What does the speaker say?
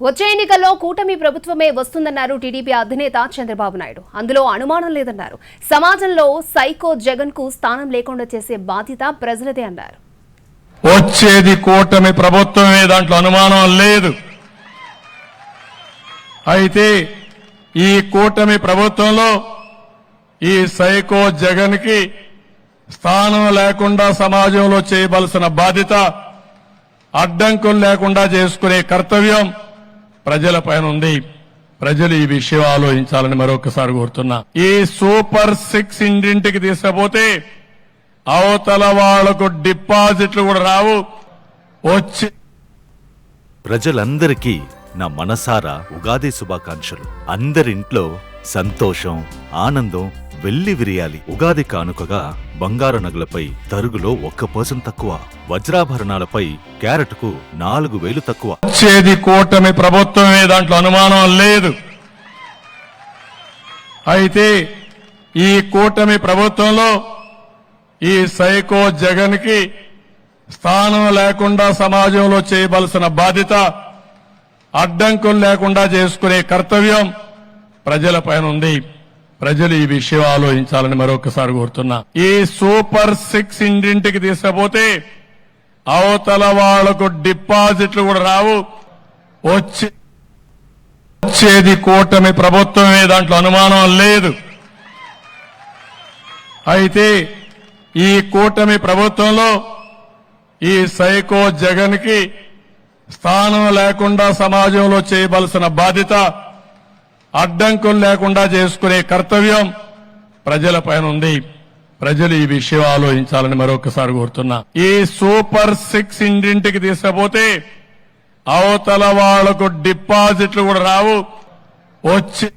వచ్చే ఎన్నికల్లో కూటమి ప్రభుత్వమే వస్తుందన్నారు టీడీపీ అధినేత చంద్రబాబు నాయుడు. అందులో అనుమానం లేదన్నారు. సమాజంలో సైకో జగన్కు స్థానం లేకుండా చేసే బాధ్యత ప్రజలదే అన్నారు. వచ్చేది కూటమి ప్రభుత్వమే దాంట్లో అనుమానం లేదు. అయితే ఈ కూటమి ప్రభుత్వంలో ఈ సైకో జగన్కి స్థానం లేకుండా సమాజంలో చేయవలసిన బాధ్యత అడ్డంకులు లేకుండా చేసుకునే కర్తవ్యం ప్రజల పైన ఉంది ప్రజలు ఈ విషయం ఆలోచించాలని మరొకసారి కోరుతున్నా. ఈ సూపర్ సిక్స్ ఇంటింటికి తీసుకపోతే అవతల వాళ్ళకు డిపాజిట్లు కూడా రావు. వచ్చి ప్రజలందరికీ నా మనసారా ఉగాది శుభాకాంక్షలు. అందరింట్లో సంతోషం ఆనందం వెళ్ళి విరియాలి. ఉగాది కానుకగా బంగారు నగలపై తరుగులో ఒక్క పర్సెంట్ తక్కువ. వజ్రాభరణాలపై క్యారెట్కు నాలుగు వేలు తక్కువ. వచ్చేది కూటమి ప్రభుత్వమే దాంట్లో అనుమానం లేదు. అయితే ఈ కూటమి ప్రభుత్వంలో ఈ సైకో జగన్కి స్థానం లేకుండా సమాజంలో చేయవలసిన బాధ్యత అడ్డంకులు లేకుండా చేసుకునే కర్తవ్యం ప్రజలపైన ఉంది. ప్రజలు ఈ విషయం ఆలోచించాలని మరొకసారి కోరుతున్నా. ఈ సూపర్ సిక్స్ ఇంటింటికి తీసుకపోతే అవతల వాళ్ళకు డిపాజిట్లు కూడా రావు. వచ్చి వచ్చేది కూటమి ప్రభుత్వమే దాంట్లో అనుమానం లేదు. అయితే ఈ కూటమి ప్రభుత్వంలో ఈ సైకో జగన్కి స్థానం లేకుండా సమాజంలో చేయవలసిన బాధ్యత అడ్డంకులు లేకుండా చేసుకునే కర్తవ్యం ప్రజలపైన ఉంది. ప్రజలు ఈ విషయం ఆలోచించాలని మరొకసారి కోరుతున్నా. ఈ సూపర్ సిక్స్ ఇంటింటికి తీసుకపోతే అవతల వాళ్ళకు డిపాజిట్లు కూడా రావు. వచ్చి